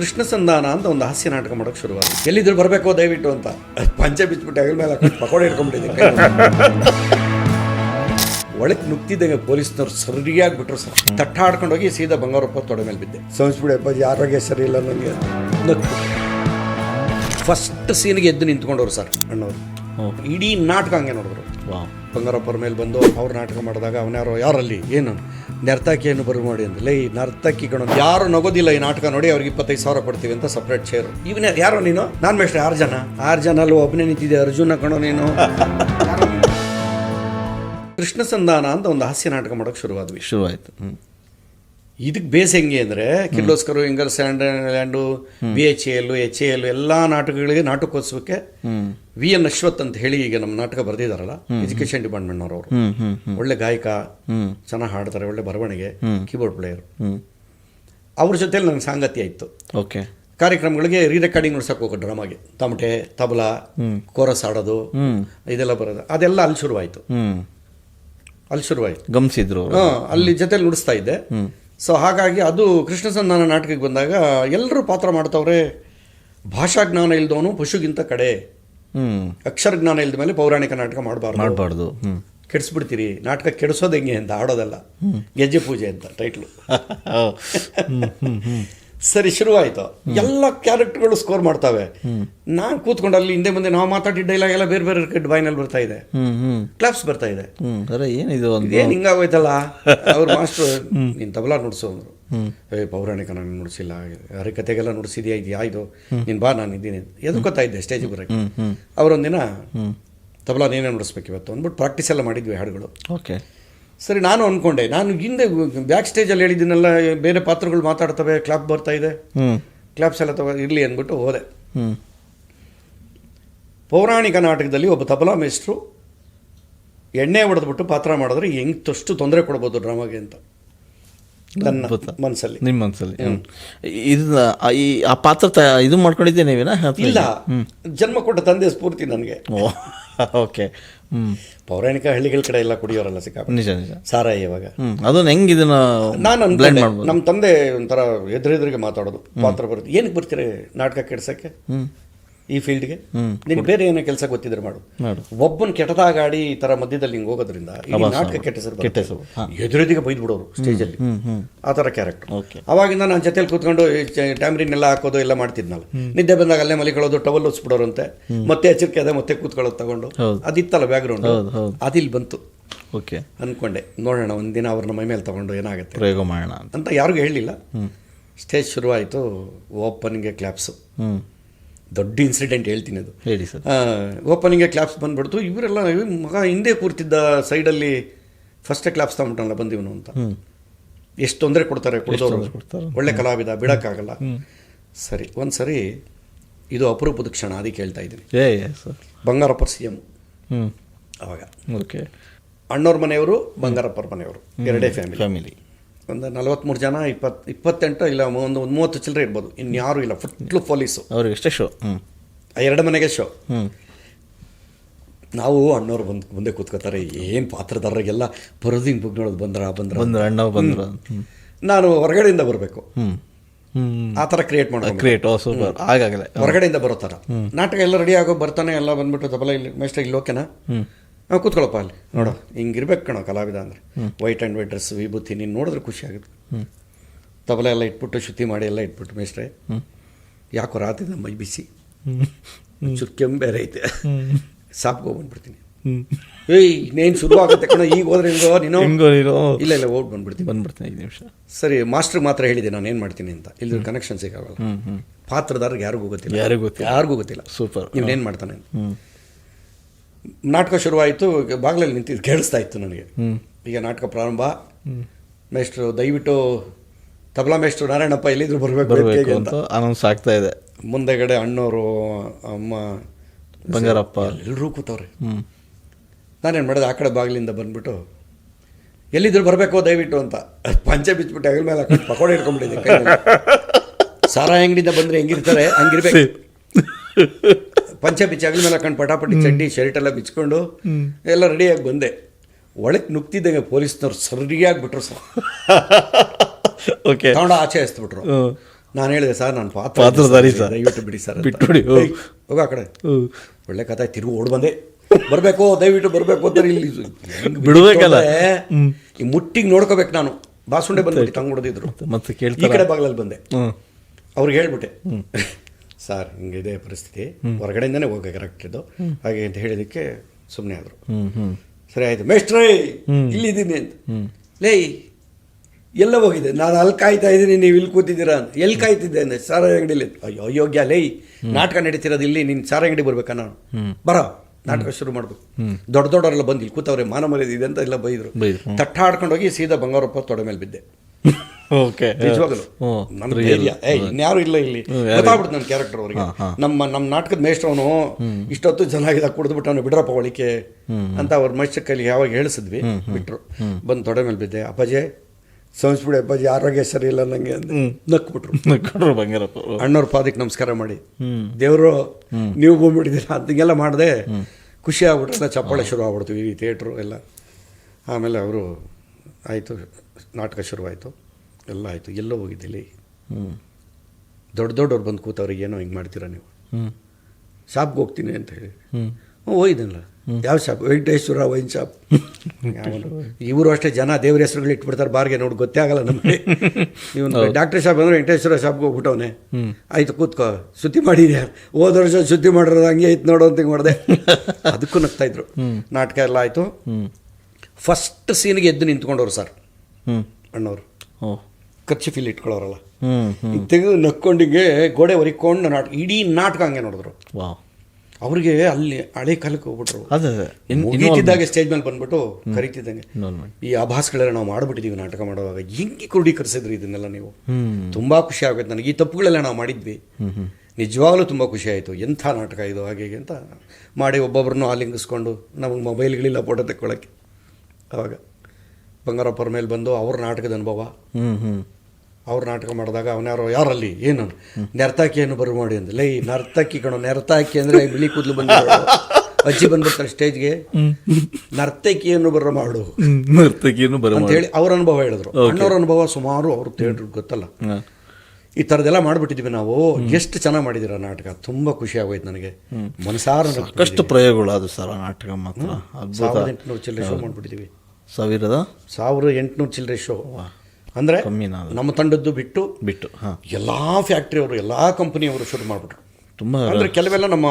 ಕೃಷ್ಣ ಸಂಧಾನ ಅಂತ ಒಂದು ಹಾಸ್ಯ ನಾಟಕ ಮಾಡೋಕೆ ಶುರುವಾಗಿ ಎಲ್ಲಿದ್ರು ಬರಬೇಕು ದಯವಿಟ್ಟು ಅಂತ. ಪಂಚೆ ಬಿಚ್ಬಿಟ್ಟು ಹೆಗಲ ಮೇಲೆ ಹಾಕೊಂಡು ಪಕೋಡೆ ಹಿಡ್ಕೊಂಡ್ಬಿಟ್ಟಿದ್ದೆ ಒಳಕ್ಕೆ ನುಗ್ತಿದ್ದಂಗೆ ಪೊಲೀಸ್ನವ್ರು ಸರಿಯಾಗಿ ಬಿಟ್ರು ಸರ್. ತಟ್ಟ ಹೋಗಿ ಸೀದಾ ಬಂಗಾರಪ್ಪ ತೊಡೆ ಮೇಲೆ ಬಿದ್ದೆ. ಸಂಸ್ಬಿಡಿ ಅಪ್ಪಾಜಿ ಆರೋಗ್ಯ ಸರಿ ಇಲ್ಲ ನನಗೆ ಫಸ್ಟ್ ಸೀನ್ಗೆ ಎದ್ದು ನಿಂತ್ಕೊಂಡವ್ರು ಸರ್. ಅಣ್ಣವ್ರು. ಇಡೀ ನಾಟಕ ಹಂಗೆ ನೋಡಿದ್ರು. ಬಂಗಾರಪ್ಪರ ಮೇಲೆ ಬಂದು ಅವ್ರು ನಾಟಕ ಮಾಡಿದಾಗ ಅವನ್ಯಾರೋ ಯಾರಲ್ಲಿ? ಏನು? ನರ್ತಕಿಯನ್ನು ಬರು ಮಾಡಿ ಅಂತ ಲೈ ನರ್ತಕಿ ಕಣೋ ಯಾರು ನಗೋದಿಲ್ಲ ಈ ನಾಟಕ ನೋಡಿ ಅವ್ರಿಗೆ ಇಪ್ಪತ್ತೈದು ಸಾವಿರ ಕೊಡ್ತೀವಿ ಅಂತ ಸಪ್ರೇಟ್ ಚೇರು ಇವನೇ ಯಾರು ನೀನು? ನಾನು ಮೇಷ್ಟ್ರೆ ಆರು ಜನ ಆರು ಜನ ಅಲ್ಲೂ ಒಬ್ಬನೇ ನಿಂತಿದ್ದೆ ಅರ್ಜುನ ಕಣೋ ನೀನು. ಕೃಷ್ಣ ಸಂಧಾನ ಅಂತ ಒಂದು ಹಾಸ್ಯ ನಾಟಕ ಮಾಡೋಕೆ ಶುರುವಾದ್ವಿ. ಶುರುವಾಯಿತು. ಇದಕ್ಕೆ ಬೇಸ್ ಹೆಂಗೆ ಅಂದರೆ ಕಿರ್ಲೋಸ್ಕರು ಇಂಗರ್ and land B H L H L ಎಲ್ಲ ನಾಟಕಗಳಿಗೆ ನಾಟಕೋತ್ಸವಕ್ಕೆ ವಿ ಎನ್ ಅಶ್ವತ್ ಅಂತ ಹೇಳಿ ಈಗ ನಮ್ಮ ನಾಟಕ ಬರೆದಿದ್ದಾರಲ್ಲ ಎಜುಕೇಷನ್ ಡಿಪಾರ್ಟ್ಮೆಂಟ್ನವರು ಅವರು. ಒಳ್ಳೆ ಗಾಯಕ ಚೆನ್ನಾಗಿ ಹಾಡ್ತಾರೆ ಒಳ್ಳೆ ಬರವಣಿಗೆ. Keyboard player. ಅವ್ರ ಜೊತೆಲಿ ನನಗೆ ಸಾಂಗತ್ಯ ಇತ್ತು. ಓಕೆ. ಕಾರ್ಯಕ್ರಮಗಳಿಗೆ ರೀ ರೆಕಾರ್ಡಿಂಗ್ ನೋಡ್ಸಕ್ಕೆ ಹೋಗೋ ಡ್ರಾಮಾಗೆ. ತಮಟೆ ತಬಲಾ ಕೋರಸ್ ಆಡೋದು ಇದೆಲ್ಲ ಬರೋದು. ಅದೆಲ್ಲ ಅಲ್ಲಿ ಶುರುವಾಯಿತು. ಅಲ್ಲಿ ಶುರುವಾಯಿತು. ಗಮನಿಸಿದ್ರು ಹಾಂ ಅಲ್ಲಿ ಜೊತೆಲಿ ನುಡಿಸ್ತಾ ಇದ್ದೆ. ಸೊ ಹಾಗಾಗಿ ಅದು ಕೃಷ್ಣ ಸಂಧಾನ ನಾಟಕಕ್ಕೆ ಬಂದಾಗ ಎಲ್ಲರೂ ಪಾತ್ರ ಮಾಡ್ತವ್ರೆ ಭಾಷಾ ಜ್ಞಾನ ಇಲ್ದವನು ಪಶುಗಿಂತ ಕಡೆ. ಅಕ್ಷರ ಜ್ಞಾನ ಇಲ್ದ ಮೇಲೆ ಪೌರಾಣಿಕ ನಾಟಕ ಮಾಡಬಾರ್ದು. ಮಾಡಬಾರ್ದು. ಕೆಡಿಸ್ಬಿಡ್ತೀರಿ ನಾಟಕ ಕೆಡಿಸೋದು ಹೆಂಗೆ ಅಂತ ಆಡೋದಲ್ಲ ಗೆಜ್ಜೆ ಪೂಜೆ ಅಂತ ಟೈಟ್ಲು ಸರಿ ಶುರುವಾಯಿತು. ಎಲ್ಲ ಕ್ಯಾರೆಕ್ಟರ್ಗಳು ಸ್ಕೋರ್ ಮಾಡ್ತಾವೆ. ನಾನು ಕೂತ್ಕೊಂಡು ಅಲ್ಲಿ ಹಿಂದೆ ಮುಂದೆ ನಾವು ಮಾತಾಡಿದ್ದ ಡೈಲಾಗ್ ಎಲ್ಲ ಬೇರೆ ಬೇರೆ ಕಡೆ ಬಾಯ್ನಲ್ಲಿ ಬರ್ತಾ ಇದೆ. ಕ್ಲಾಪ್ಸ್ ಬರ್ತಾ ಇದೆ. ಏನಿದು ಏನು ಹಿಂಗಾಗೋಯ್ತಲ್ಲ ಅವ್ರ ಮಾಸ್ಟರ್ ನೀನು ತಬಲಾ ನುಡ್ಸು ಅಂದರು. ಏ ಪೌರಾಣಿಕ ನಾನು ನುಡಿಸಿಲ್ಲ. ಹರಿಕತೆಗೆಲ್ಲ ನುಡಿಸಿದ್ಯಾ ಇದೆಯಾ? ಇದು. ನೀನು ಬಾ ನಾನು ಇದ್ದೀನಿ ಎದುರ್ಕೋತಾ ಇದ್ದೆ ಸ್ಟೇಜಿಗೆ ಬರೋಕ್ಕೆ ಅವರೊಂದಿನ ತಬಲಾ ನೀನೇ ನುಡಿಸ್ಬೇಕು ಇವತ್ತು ಅಂದ್ಬಿಟ್ಟು ಪ್ರಾಕ್ಟೀಸ್ ಎಲ್ಲ ಮಾಡಿದ್ವಿ ಹಾಡುಗಳು. ಓಕೆ ಸರಿ ನಾನು ಅಂದ್ಕೊಂಡೆ ನಾನು ಹಿಂದೆ ಬ್ಯಾಕ್ ಸ್ಟೇಜಲ್ಲಿ ಹೇಳಿದ್ದೀನಲ್ಲ ಬೇರೆ ಪಾತ್ರಗಳು ಮಾತಾಡ್ತವೆ ಕ್ಲಾಪ್ ಬರ್ತಾ ಇದೆ. ಕ್ಲಾಪ್ಸ್ ಎಲ್ಲ ತಗೋ ಇರಲಿ ಅಂದ್ಬಿಟ್ಟು ಹೋದೆ. ಹ್ಞೂ ಪೌರಾಣಿಕ ನಾಟಕದಲ್ಲಿ ಒಬ್ಬ ತಬಲಾ ಮೇಸ್ಟ್ರು ಎಣ್ಣೆ ಹೊಡೆದ್ಬಿಟ್ಟು ಪಾತ್ರ ಮಾಡಿದ್ರೆ ಹೆಂಗೆ ತಷ್ಟು ತೊಂದರೆ ಕೊಡ್ಬೋದು ಡ್ರಾಮಾಗೆ ಅಂತ. ನನ್ನ. ಮನಸ್ಸಲ್ಲಿ ನಿಮ್ಮ ಮನಸ್ಸಲ್ಲಿ ಇದು ಆ- ಈ ಆ ಪಾತ್ರ ಇದು ಮಾಡ್ಕೊಂಡಿದ್ದೆ ನೀವೇನಾ? ಇಲ್ಲ. ಜನ್ಮ ಕೊಟ್ಟ ತಂದೆ ಸ್ಫೂರ್ತಿ ನನಗೆ. ಓಕೆ ಹ್ಞೂ ಪೌರಾಣಿಕ ಹಳ್ಳಿಗಳ ಕಡೆ ಎಲ್ಲ ಕುಡಿಯೋರಲ್ಲ ಸಿಕ್ಕ ನಿಜ ನಿಜ. ಸಾರಾಯಿ ಇವಾಗ. ಅದನ್ನ ಹೆಂಗೆ ಇದನ್ನ ನಾನು ಅನ್ಕೊಂಡೆ ನಮ್ಮ ತಂದೆ ಒಂಥರ ಎದುರೆದುರಿಗೆ ಮಾತಾಡೋದು ಪಾತ್ರ ಬರುತ್ತೆ. ಏನಕ್ಕೆ ಬರ್ತೀರಿ ನಾಟಕ ಕೆಡ್ಸಕ್ಕೆ? ಈ ಫೀಲ್ಡ್ಗೆ. ನಿನ್ಗೆ ಬೇರೆ ಏನೋ ಕೆಲಸ ಗೊತ್ತಿದ್ರೆ ಮಾಡು. ಒಬ್ಬನ ಕೆಟ್ಟದಾಗ ಆಡಿ ಈ ತರ ಮಧ್ಯದಲ್ಲಿ ಹಿಂಗ್ ಹೋಗೋದ್ರಿಂದ ಈ ನಾಟಕ ಕೆಟ್ಟ ಹೆಸರು ಕೆಟ್ಟ ಹೆಸರು. ಎದುರೆದಿಗೆ ಬೈದು ಬಿಡೋರು ಸ್ಟೇಜಲ್ಲಿ. ಆ ತರ ಕ್ಯಾರೆಕ್ಟರ್ ಅವಾಗಿಂದ ನಾನು ಜೊತೆಲಿ ಕೂತ್ಕೊಂಡು ಟ್ಯಾಮ್ರಿನ್ ಎಲ್ಲ ಹಾಕೋದು ಎಲ್ಲ ಮಾಡ್ತಿದ್ನಲ್ಲ. ನಿದ್ದೆ ಬಂದಾಗ ಅಲ್ಲೇ ಮಲಿಕೊಳ್ಳೋದು ಟವಲ್ ಹೊಸ್ಬಿಡೋರಂತೆ ಮತ್ತೆ ಎಚ್ಚರಿಕೆ ಅದೇ ಮತ್ತೆ ಕೂತ್ಕೊಳ್ಳೋದು ತಗೊಂಡು. ಅದಿತ್ತಲ್ಲ ಬ್ಯಾಕ್ಗ್ರೌಂಡ್ ಅದಿಲ್ಲಿ ಬಂತು. ಓಕೆ. ಅನ್ಕೊಂಡೆ ನೋಡೋಣ ಒಂದಿನ ಅವ್ರನ್ನ ಮೈ ಮೇಲೆ ತಗೊಂಡು ಏನಾಗುತ್ತೆ? ಪ್ರಯೋಗ ಮಾಡೋಣ ಅಂತ. ಯಾರಿಗೂ ಹೇಳಲಿಲ್ಲ ಸ್ಟೇಜ್ ಶುರುವಾಯಿತು ಓಪನ್ಗೆ ಕ್ಲಾಪ್ಸು ದೊಡ್ಡ ಇನ್ಸಿಡೆಂಟ್ ಹೇಳ್ತೀನಿ ಅದು. ಹೇಳಿ ಸರ್. ಓಪನಿಂಗ್ಗೆ ಕ್ಲಾಪ್ಸ್ ಬಂದ್ಬಿಡ್ತು. ಇವರೆಲ್ಲ ಮಗ ಹಿಂದೆ ಕೂರ್ತಿದ್ದ ಸೈಡಲ್ಲಿ ಫಸ್ಟೇ ಕ್ಲಾಪ್ಸ್ ತಗೊಂಬಿಟ್ಟಲ್ಲ ಬಂದಿವನು ಅಂತ. ಎಷ್ಟು ತೊಂದರೆ ಕೊಡ್ತಾರೆ ಕೊಡ್ತಾರೆ? ಒಳ್ಳೆ ಕಲಾವಿದ ಬಿಡೋಕ್ಕಾಗಲ್ಲ. ಸರಿ ಒಂದು ಸರಿ ಇದು ಅಪರೂಪದ ಕ್ಷಣ ಅದಕ್ಕೆ ಹೇಳ್ತಾ ಇದ್ದೀನಿ. ಬಂಗಾರಪ್ಪರ್ ಸಿ ಎಂ ಅವಾಗ. ಓಕೆ. ಅಣ್ಣವ್ರ ಮನೆಯವರು ಬಂಗಾರಪ್ಪರ ಮನೆಯವರು. ಎರಡೇ ಫ್ಯಾಮಿಲಿ ಫ್ಯಾಮಿಲಿ ಒಂದು ನಲವತ್ತ್ಮೂರು ಜನ ಇಪ್ಪತ್ತು ಇಪ್ಪತ್ತೆಂಟು ಇಲ್ಲ ಒಂದು ಒಂದು ಮೂವತ್ತು ಚಿಲ್ಲರೆ ಇರ್ಬೋದು. ಇನ್ಯಾರೂ ಇಲ್ಲ ಫುಟ್ಲು ಪೊಲೀಸು. ಅವ್ರಿಗೆ ಎಷ್ಟೇ ಶೋ ಹ್ಞೂ ಆ ಎರಡು ಮನೆಗೆ ಶೋ ಹ್ಞೂ ನಾವು ಅಣ್ಣವ್ರು ಬಂದು ಮುಂದೆ ಕೂತ್ಕೋತಾರೆ ಏನು ಪಾತ್ರದಾರರಿಗೆಲ್ಲ ಬರೋದು ಹಿಂಗೆ ಬುಗ್ ನೋಡೋದು ಬಂದ್ರ ಬಂದ್ರ. ಬಂದ್ರ ಅಣ್ಣ ಬಂದ್ರ. ನಾನು ಹೊರಗಡೆಯಿಂದ ಬರಬೇಕು. ಆ ಥರ ಕ್ರಿಯೇಟ್ ಮಾಡ್ಕೊಂಡು ಕ್ರಿಯೇಟ್ ಸೂಪರ್ ಆಗಾಗಲೇ ಹೊರಗಡೆಯಿಂದ ಬರೋ ಥರ. ನಾಟಕ ಎಲ್ಲ ರೆಡಿ ಆಗೋ ಬರ್ತಾನೆ ಎಲ್ಲ ಬಂದ್ಬಿಟ್ಟು ತಬಲ ಇಲ್ಲಿ ಮೇಸ್ಟ್ ಇಲ್ಲಿ ಓಕೆನಾ ಹಾಂ ಕೂತ್ಕೊಳ್ಳಪ್ಪ ಅಲ್ಲಿ. ನೋಡು. ಹಿಂಗಿರ್ಬೇಕು ಕಣೋ ಕಲಾವಿದ ಅಂದರೆ. ವೈಟ್ ಆ್ಯಂಡ್ ವೈಟ್ ಡ್ರೆಸ್ ವಿಭೂತಿ ನೀನು ನೋಡಿದ್ರೆ ಖುಷಿ ಆಗುತ್ತೆ. ತಬಲ ಎಲ್ಲ ಇಟ್ಬಿಟ್ಟು ಶುದ್ಧಿ ಮಾಡಿ ಎಲ್ಲ ಇಟ್ಬಿಟ್ಟು ಮೇಷ್ಟ್ರೆ. ಯಾಕೋ ರಾತ್ರಿ ಮೈ ಬಿಸಿ. ಚೂರು ಕೆಮ್ಮು ಬೇರೆ ಐತೆ ಸಾಪ್ಗೆ ಬಂದ್ಬಿಡ್ತೀನಿ ಏಯ್ ಇನ್ನೇನು ಶುರು ಆಗುತ್ತೆ ಕಣ ಈಗ ಹೋದ್ರೆ ಹಿಂಗೋ ನೀನು? ಇಲ್ಲ ಇಲ್ಲ ಹೋಗಿ ಬಂದ್ಬಿಡ್ತೀನಿ. ಬಂದ್ಬಿಡ್ತೀನಿ ಐದು ನಿಮಿಷ. ಸರಿ ಮಾಸ್ಟ್ರಿಗೆ ಮಾತ್ರ ಹೇಳಿದೆ ನಾನು ಏನು ಮಾಡ್ತೀನಿ ಅಂತ. ಇಲ್ಲದ್ರ ಕನೆಕ್ಷನ್ ಸಿಗೋಲ್ಲ. ಹ್ಞೂ ಹ್ಞೂ ಯಾರಿಗೂ ಗೊತ್ತಿಲ್ಲ. ಯಾರಿಗೂ ಗೊತ್ತಿಲ್ಲ. ಯಾರಿಗೂ ಗೊತ್ತಿಲ್ಲ. ಸೂಪರ್. ಇವನೇನು ಮಾಡ್ತಾನೆ ನಾಟಕ ಶುರುವಾಯಿತು ಬಾಗಿಲಲ್ಲಿ ನಿಂತಿದ್ದು ಕೇಳಿಸ್ತಾ ಇತ್ತು ನನಗೆ. ಈಗ ನಾಟಕ ಪ್ರಾರಂಭ. ಮೇಷ್ಟ್ರು ದಯವಿಟ್ಟು ತಬಲಾ ಮೇಷ್ಟ್ರು ನಾರಾಯಣಪ್ಪ ಎಲ್ಲಿದ್ರು ಬರಬೇಕು ಅಂತ ಅನೌನ್ಸ್ ಆಗ್ತಾ ಇದೆ. ಮುಂದೆಗಡೆ ಅಣ್ಣವರು ಅಮ್ಮ ಬಂಗಾರಪ್ಪ. ಎಲ್ಲರೂ ಕೂತವ್ರೆ. ನಾನೇನು ಮಾಡಿದೆ? ಆ ಕಡೆ ಬಾಗಿಲಿಂದ ಬಂದ್ಬಿಟ್ಟು ಎಲ್ಲಿದ್ರು ಬರಬೇಕು ದಯವಿಟ್ಟು ಅಂತ. ಪಂಚೆ ಬಿಚ್ಬಿಟ್ಟು ಹೆಗಲ ಮೇಲೆ ಹಾಕೊಂಡು ಪಕೋಡೆ ಹಿಡ್ಕೊಂಡ್ಬಿಟ್ಟಿದ್ದೆ ಸಾರಾ ಅಂಗಡಿಯಿಂದ ಬಂದರೆ ಹೆಂಗಿರ್ತಾರೆ? ಹಂಗಿರ್ಬೇಕು. ಪಂಚೆ ಬಿಚ್ಚಿ ಮೇಲೆ ಹಾಕೊಂಡು ಪಟಾಪಟಿ ಚಡ್ಡಿ ಶರ್ಟ್ ಎಲ್ಲ ಬಿಚ್ಕೊಂಡು ಎಲ್ಲ ರೆಡಿಯಾಗಿ ಬಂದೆ. ಒಳಗೆ ನುಗ್ತಿದ್ದಂಗೆ ಪೊಲೀಸ್ನವ್ರು ಸರಿಯಾಗಿ ಬಿಟ್ರು ಸರ್. ಓಕೆ ತಗೊಂಡು ಆಚೆ ಎಸ್ಬಿಟ್ರು. ನಾನು ಹೇಳಿದೆ ಸರ್ ನಾನು ಪಾತ್ರ ಪಾತ್ರ ಸರಿ ಸರ್. ದಯವಿಟ್ಟು ಬಿಡಿ ಸರ್ ಬಿಟ್ಟು ಬಿಟ್ಬಿಡಿ, ಹೋಗ ಆ ಕಡೆ. ಒಳ್ಳೆ ಕಥೆ ತಿರುಗಿ ಓಡ್ ಬಂದೆ. ಬರಬೇಕು ದಯವಿಟ್ಟು ಬರಬೇಕು ಅಂತ ಇಲ್ಲಿ ಬಿಡಬೇಕಲ್ಲ. ಈ ಮುಟ್ಟಿಗೆ ನೋಡ್ಕೋಬೇಕು ನಾನು. ಬಾಸುಂಡೆ ಬಂದ್ಬಿಟ್ಟು ತಂಗ್ ಹೊಡೆದಿದ್ರು. ಮತ್ತೆ ಈ ಕಡೆ ಬಾಗಿಲಲ್ಲಿ ಬಂದೆ. ಅವ್ರಿಗೆ ಹೇಳ್ಬಿಟ್ಟೆ. ಸರ್ ಹಿಂಗಿದೆ ಪರಿಸ್ಥಿತಿ. ಹೊರಗಡೆಯಿಂದನೇ ಹೋಗಿ ಕರೆಕ್ಟ್ ಇದು. ಹಾಗೆ ಅಂತ ಹೇಳಿದಕ್ಕೆ ಸುಮ್ಮನೆ ಆದರು. ಸರಿ ಆಯ್ತು. ಮೇಷ್ಟ್ರೇ ಇಲ್ಲಿದ್ದೀನಿ ಅಂತ. ಲೇ ಎಲ್ಲ ಹೋಗಿದೆ. ನಾನು ಅಲ್ಲಿ ಕಾಯ್ತಾ ಇದ್ದೀನಿ ನೀವು ಇಲ್ಲಿ ಕೂತಿದ್ದೀರಾ ಅಂತ. ಎಲ್ಲಿ ಕಾಯ್ತಿದ್ದೆ ಅಂದೆ ಸಾರ ಅಂಗಡಿಲಿ. ಅಯ್ಯೋ ಅಯೋಗ್ಯ ಲೇ. ನಾಟಕ ನಡೀತಿರೋದು ಇಲ್ಲಿ ನೀನು ಸಾರ ಅಂಗಡಿ ಬರ್ಬೇಕಾ ನಾನು? ಬರೋ. ನಾಟಕ ಶುರು ಮಾಡಬೇಕು. ದೊಡ್ಡ ದೊಡ್ಡವರೆಲ್ಲ ಬಂದು ಇಲ್ಲಿ ಕೂತವ್ರೆ ಮಾನ ಮರ್ಯಾದೆ ಇದೆ ಅಂತ ಎಲ್ಲ ಬೈದರು. ತಟ್ಟ ಆಡ್ಕೊಂಡೋಗಿ ಸೀದಾ ಬಂಗಾರಪ್ಪ ತೊಡೆ ಮೇಲೆ ಬಿದ್ದೆ. ಓಕೆ ನಿಜವಾಗಲು. ನನ್ನ ಧೈರ್ಯ. ಏಯ್ ಇನ್ಯಾರು ಇಲ್ಲ. ಇಲ್ಲಿ ಗೊತ್ತಾಗ್ಬಿಡ್ತು ನನ್ನ ಕ್ಯಾರೆಕ್ಟರ್ ಅವರಿಗೆ. ನಮ್ಮ ನಮ್ಮ ನಾಟಕದ ಮೇಷ್ಟ್ರವನು ಇಷ್ಟೊತ್ತು ಚೆನ್ನಾಗಿದೆ ಕುಡಿದ್ಬಿಟ್ಟು ಅವನು ಬಿಡ್ರಪ್ಪ ಒಳಿಕೆ ಅಂತ ಅವ್ರ ಮೈಸ್ಟ್ರ ಕೈಲಿ ಯಾವಾಗ ಹೇಳಿಸಿದ್ವಿ ಬಿಟ್ರು. ಬಂದು ತೊಡೆ ಮೇಲೆ ಬಿದ್ದೆ ಅಪ್ಪಾಜಿ ಸಂಸ್ಬಿಡಿ ಅಪ್ಪಾಜಿ ಆರೋಗ್ಯ ಸರಿ ಇಲ್ಲ ನಂಗೆ ನಕ್ಬಿಟ್ರು. ಕೊಡ್ರು ಬಂಗಾರಪ್ಪ ಅಣ್ಣವ್ರ ಪಾದಕ್ಕೆ ನಮಸ್ಕಾರ ಮಾಡಿ. ದೇವರು ನೀವು ಬಂದ್ಬಿಟ್ಟಿದ್ದೀರಾ ಅದನ್ನೆಲ್ಲ ಮಾಡಿದೆ ಖುಷಿ ಆಗ್ಬಿಟ್ರೆ ಚಪ್ಪಾಳೆ ಶುರು ಆಗ್ಬಿಡ್ತೀವಿ ಈ ಥಿಯೇಟ್ರು ಎಲ್ಲ. ಆಮೇಲೆ ಅವರು ಆಯಿತು ನಾಟಕ ಶುರುವಾಯಿತು ಎಲ್ಲ ಆಯಿತು ಎಲ್ಲೋ ಹೋಗಿದ್ದಿಲ್ಲಿ ದೊಡ್ಡ ದೊಡ್ಡವ್ರು ಬಂದು ಕೂತವ್ರಿಗೆ ಏನೋ ಹಿಂಗೆ ಮಾಡ್ತೀರಾ ನೀವು? ಶಾಪ್ಗೆ ಹೋಗ್ತೀನಿ ಅಂತ ಹೇಳಿ. ಹ್ಞೂ ಹೋಗಿದ್ದನಲ್ಲ. ಯಾವ ಶಾಪ್? Venkateshwara wine shop. ಇವರು ಅಷ್ಟೇ ಜನ ದೇವ್ರ ಹೆಸರುಗಳು ಇಟ್ಬಿಡ್ತಾರೆ ಬಾರ್ಗೆ ನೋಡಿ ಗೊತ್ತೇ ಆಗಲ್ಲ ನಮಗೆ. ಇವನು ಡಾಕ್ಟರ್ ಶಾಪ್ ಅಂದ್ರೆ ವೆಂಕಟೇಶ್ವರ ಶಾಪ್ಗೆ ಹೋಗ್ಬಿಟ್ಟವನೆ. ಆಯ್ತು ಕೂತ್ಕೋ. ಸುದ್ದಿ ಮಾಡಿದ್ಯಾ ಹೋದ ವರ್ಷ ಸುದ್ದಿ ಮಾಡಿರೋದು ಹಂಗೆ ಐತೆ ನೋಡೋ ಅಂತ ಹಿಂಗೆ ಮಾಡಿದೆ. ಅದಕ್ಕೂ ನಗ್ತಾ ಇದ್ರು. ನಾಟಕ ಎಲ್ಲ ಆಯಿತು. ಫಸ್ಟ್ ಸೀನ್ಗೆ ಎದ್ದು ನಿಂತ್ಕೊಂಡವ್ರು ಸರ್. ಹ್ಮ್. ಅಣ್ಣವ್ರು. ಓ. ಫೀಲ್ ಇಟ್ಕೊಳ್ಳೋರಲ್ಲ. ತೆಗೆದು ನಕ್ಕೊಂಡಿಗೆ ಗೋಡೆ ಒರಿಕೊಂಡು ನಾಟಕ ಇಡೀ ನಾಟಕ ಹಂಗೆ ನೋಡಿದ್ರು. ಅವ್ರಿಗೆ ಅಲ್ಲಿ ಹಳೆ ಕಾಲಕ್ಕೆ ಹೋಗ್ಬಿಟ್ರು. ಮುಗೀತಿದ್ದಾಗೆ ಸ್ಟೇಜ್ ಮೇಲೆ ಬಂದ್ಬಿಟ್ಟು ಕರಿತಿದ್ದಂಗೆ. ಈ ಆಭಾಸ್ಗಳೆಲ್ಲ ನಾವು ಮಾಡ್ಬಿಟ್ಟಿದ್ದೀವಿ ನಾಟಕ ಮಾಡುವಾಗ. ಹೆಂಗೆ ಕ್ರೋಢೀಕರಿಸಿದ್ರಿ ಇದನ್ನೆಲ್ಲ ನೀವು? ತುಂಬಾ ಖುಷಿ ಆಗುತ್ತೆ ನನಗೆ. ಈ ತಪ್ಪುಗಳೆಲ್ಲ ನಾವು ಮಾಡಿದ್ವಿ. ನಿಜವಾಗ್ಲೂ ತುಂಬ ಖುಷಿ ಆಯಿತು. ಎಂಥ ನಾಟಕ ಇದು ಹಾಗೆ ಹೀಗೆ ಅಂತ. ಮಾಡಿ ಒಬ್ಬೊಬ್ಬರನ್ನು ಆಲಿಂಗಿಸ್ಕೊಂಡು ನಮಗೆ ಮೊಬೈಲ್ಗಳಿಲ್ಲ ಫೋಟೋ ತೆಕ್ಕೊಳ್ಳೋಕ್ಕೆ ಅವಾಗ ಬಂಗಾರಪ್ಪರ ಮೇಲೆ ಬಂದು ಅವ್ರ ನಾಟಕದ ಅನುಭವ. ಅವ್ರ ನಾಟಕ ಮಾಡಿದಾಗ ಅವನ್ಯಾರೋ ಯಾರಲ್ಲಿ? ಏನು? ನೆರ್ತಾಕಿಯನ್ನು ಬರು ಮಾಡಿ ಅಂದ. ಲೈ ನರ್ತಕಿ ಕಣೋ ನೆರ್ತಕಿ ಅಂದರೆ ಬಿಳಿ ಕೂದಲು ಬಂದ ಅಜ್ಜಿ ಬಂದ್ಬಿಡ್ತಾರೆ ಸ್ಟೇಜ್ಗೆ. ನರ್ತಕಿಯನ್ನು ಬರ ಮಾಡು. ನರ್ತಕಿಯನ್ನು ಬರ ಅಂತ ಹೇಳಿ ಅವ್ರ ಅನುಭವ ಹೇಳಿದ್ರು. ಅಣ್ಣವ್ರ ಅನುಭವ ಸುಮಾರು ಅವ್ರು ಥಿಯೇಟ್ರ್ ಗೊತ್ತಲ್ಲ. ಈ ಥರದ್ದೆಲ್ಲ ಮಾಡಿಬಿಟ್ಟಿದ್ವಿ ನಾವು. ಎಷ್ಟು ಚೆನ್ನಾಗಿ ಮಾಡಿದಿರ ನಾಟಕ? ತುಂಬ ಖುಷಿ ಆಗೋಯ್ತು ನನಗೆ. ಮನಸಾರ ಸಾಕಷ್ಟು ಪ್ರಯೋಗಗಳು ಅದು ಸರ್ ನಾಟಕ ಮಾತ್ರ. ಸಾವಿರದ ಎಂಟುನೂರು ಚಿಲ್ಲರೆ ಶೋ ಮಾಡಿಬಿಟ್ಟಿದ್ವಿ. ಸಾವಿರದ? ಸಾವಿರದ ಎಂಟುನೂರು ಚಿಲ್ಲರೆ ಶೋ ಅಂದರೆ ನಮ್ಮ ತಂಡದ್ದು ಬಿಟ್ಟು ಬಿಟ್ಟು ಹಾಂ. ಎಲ್ಲ ಫ್ಯಾಕ್ಟ್ರಿಯವರು ಎಲ್ಲ ಕಂಪನಿಯವರು ಶುರು ಮಾಡಿಬಿಟ್ರು. ತುಂಬ ಅಂದರೆ ಕೆಲವೆಲ್ಲ ನಮ್ಮ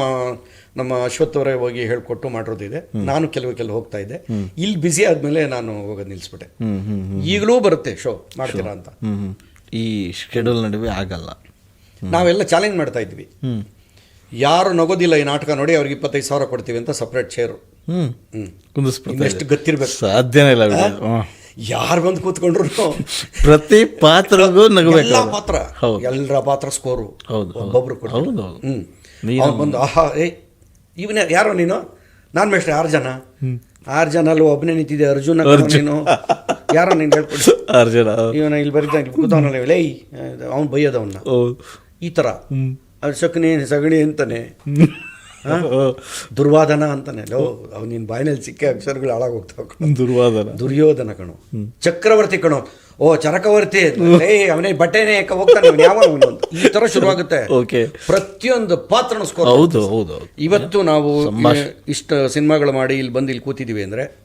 ನಮ್ಮ ಅಶ್ವಥ್ ಅವರೇ ಹೋಗಿ ಹೇಳ್ಕೊಟ್ಟು ಮಾಡಿರೋದಿದೆ. ನಾನು ಕೆಲವು ಕೆಲವು ಹೋಗ್ತಾ ಇದ್ದೆ. ಇಲ್ಲಿ ಬ್ಯುಸಿ ಆದಮೇಲೆ ನಾನು ಹೋಗೋದು ನಿಲ್ಲಿಸ್ಬಿಟ್ಟೆ ಈಗಲೂ ಬರುತ್ತೆ ಶೋ ಮಾಡ್ತೀರಾ ಅಂತ. ಈ ಶೆಡ್ಯೂಲ್ ನಡುವೆ ಆಗಲ್ಲ. ನಾವೆಲ್ಲ ಚಾಲೆಂಜ್ ಮಾಡ್ತಾ ಇದ್ವಿ. ಯಾರು ನಗೋದಿಲ್ಲ ಈ ನಾಟಕ ನೋಡಿ ಅವ್ರಿಗೆ ಇಪ್ಪತ್ತೈದು ಸಾವಿರ ಕೊಡ್ತೀವಿ ಅಂತ ಸಪ್ರೇಟ್ ಚೇರು ಇನ್ನೆಷ್ಟು ಗೊತ್ತಿರ್ಬೇಕು. ಸಾಧ್ಯನೇ ಇಲ್ಲ. ಯಾರು ಬಂದು ಕೂತ್ಕೊಂಡ್ರು? ಪ್ರತಿ ಪಾತ್ರಗೂ ಎಲ್ಲ ಪಾತ್ರ. ಎಲ್ಲರ ಪಾತ್ರ ಸ್ಕೋರು. ಒಬ್ಬೊಬ್ರು ನೀನು- ಬಂದು ಆಹಾ ಏ ಇವನೇ ಯಾರೋ ನೀನು? ನಾನು ಮೇಷ್ಟ್ರೆ ಆರು ಜನ. ಆರು ಜನ ಅಲ್ಲಿ ಒಬ್ಬನೇ ನಿಂತಿದ್ದೆ ಅರ್ಜುನ. ನೀನು. ಯಾರೋ ನೀನು ಹೇಳ್ಕೊಡಿ. ಅರ್ಜುನ ಇವನ ಇಲ್ಲಿ ಬರೀತಾ ಕೂತವನಲ್ಲ ಲೇ ಅವ್ನು ಬೈಯೋದು ಅವನ್ನ ಹೌದು. ಈ ಥರ ಶಕುನಿ ಸಗಣಿ ಅಂತಾನೆ? ದುರ್ವಾದನ ಅಂತಾನೆ. ಲೋ ಅವ್ನು ನಿನ್ನ ಬಾಯಿನಲ್ಲಿ ಸಿಕ್ಕ ಅಕ್ಷರಗಳು ಹಾಳಾಗೋಗ್ತಾವ. ದುರ್ವಾದನ. ದುರ್ಯೋಧನ ಕಣೋ. ಚಕ್ರವರ್ತಿ ಕಣೋ. ಓ ಚರಕವರ್ತಿ. ಏ ಅವನೇ ಬಟ್ಟೆನೇ ಹೋಗ್ತಾನೆ ಅವ್ನು. ಯಾವ ಈ ತರ ಶುರುವಾಗುತ್ತೆ. ಓಕೆ. ಪ್ರತಿಯೊಂದು ಪಾತ್ರನ ಹೌದು ಹೌದು ಇವತ್ತು ನಾವು ಇಷ್ಟ ಸಿನಿಮಾಗಳು ಮಾಡಿ ಇಲ್ಲಿ ಬಂದು ಇಲ್ಲಿ ಕೂತಿದ್ದೀವಿ ಅಂದ್ರೆ